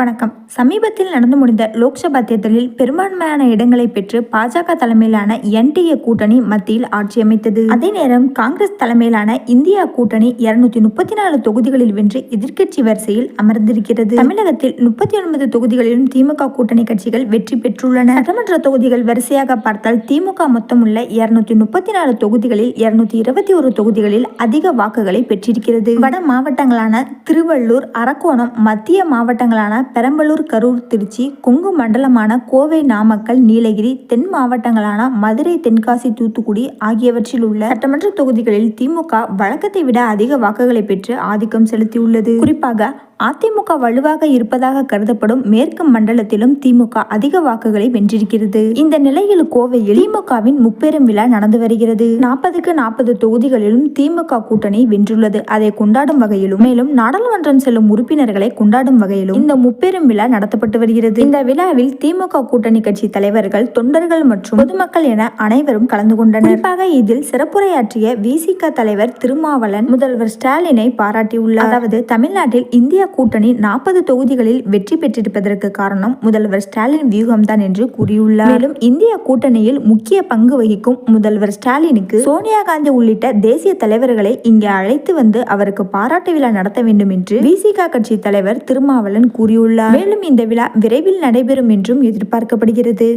வணக்கம். சமீபத்தில் நடந்து முடிந்த லோக்சபா தேர்தலில் பெரும்பான்மையான இடங்களை பெற்று பாஜக தலைமையிலான என்டிஏ கூட்டணி மத்தியில் ஆட்சி அமைத்தது. அதே நேரம் காங்கிரஸ் தலைமையிலான இந்தியா கூட்டணி இருநூத்தி முப்பத்தி நாலு தொகுதிகளில் வென்று எதிர்க்கட்சி வரிசையில் அமர்ந்திருக்கிறது. தமிழகத்தில் முப்பத்தி ஒன்பது தொகுதிகளிலும் திமுக கூட்டணி கட்சிகள் வெற்றி பெற்றுள்ளன. சட்டமன்ற தொகுதிகள் வரிசையாக பார்த்தால் திமுக மொத்தம் உள்ள இருநூத்தி முப்பத்தி நாலு தொகுதிகளில் இருநூத்தி இருபத்தி ஒரு தொகுதிகளில் அதிக வாக்குகளை பெற்றிருக்கிறது. வட மாவட்டங்களான திருவள்ளூர் அரக்கோணம் மத்திய மாவட்டங்களான பெரம்பலூர் கரூர் திருச்சி கொங்கு மண்டலமான கோவை நாமக்கல் நீலகிரி தென் மாவட்டங்களான மதுரை தென்காசி தூத்துக்குடி ஆகியவற்றில் உள்ள சட்டமன்ற தொகுதிகளில் திமுக வழக்கத்தை விட அதிக வாக்குகளை பெற்று ஆதிக்கம் செலுத்தியுள்ளது. குறிப்பாக அதிமுக வலுவாக இருப்பதாக கருதப்படும் மேற்கு மண்டலத்திலும் திமுக அதிக வாக்குகளை வென்றிருக்கிறது. இந்த நிலையில் கோவையில் திமுகவின் முப்பெரும் விழா நடந்து வருகிறது. நாற்பதுக்கு நாற்பது தொகுதிகளிலும் திமுக கூட்டணி வென்றுள்ளது. அதை கொண்டாடும் வகையிலும் மேலும் நாடாளுமன்றம் செல்லும் உறுப்பினர்களை கொண்டாடும் வகையிலும் இந்த முப்பெரும் விழா நடத்தப்பட்டு வருகிறது. இந்த விழாவில் திமுக கூட்டணி கட்சி தலைவர்கள் தொண்டர்கள் மற்றும் பொதுமக்கள் என அனைவரும் கலந்து கொண்டனர். குறிப்பாக இதில் சிறப்புரையாற்றிய விசிக தலைவர் திருமாவளன் முதல்வர் ஸ்டாலினை பாராட்டியுள்ளார். அதாவது தமிழ்நாட்டில் இந்திய கூட்டணி நாற்பது தொகுதிகளில் வெற்றி பெற்றிருப்பதற்கு காரணம் முதல்வர் ஸ்டாலின் வியூகம்தான் என்று கூறியுள்ளார். மேலும் இந்திய கூட்டணியில் முக்கிய பங்கு வகிக்கும் முதல்வர் ஸ்டாலினுக்கு சோனியா காந்தி உள்ளிட்ட தேசிய தலைவர்களை இங்கே அழைத்து வந்து அவருக்கு பாராட்டு விழா நடத்த வேண்டும் என்று விசிக கட்சி தலைவர் திருமாவளவன் கூறியுள்ளார். மேலும் இந்த விழா விரைவில் நடைபெறும் என்றும் எதிர்பார்க்கப்படுகிறது.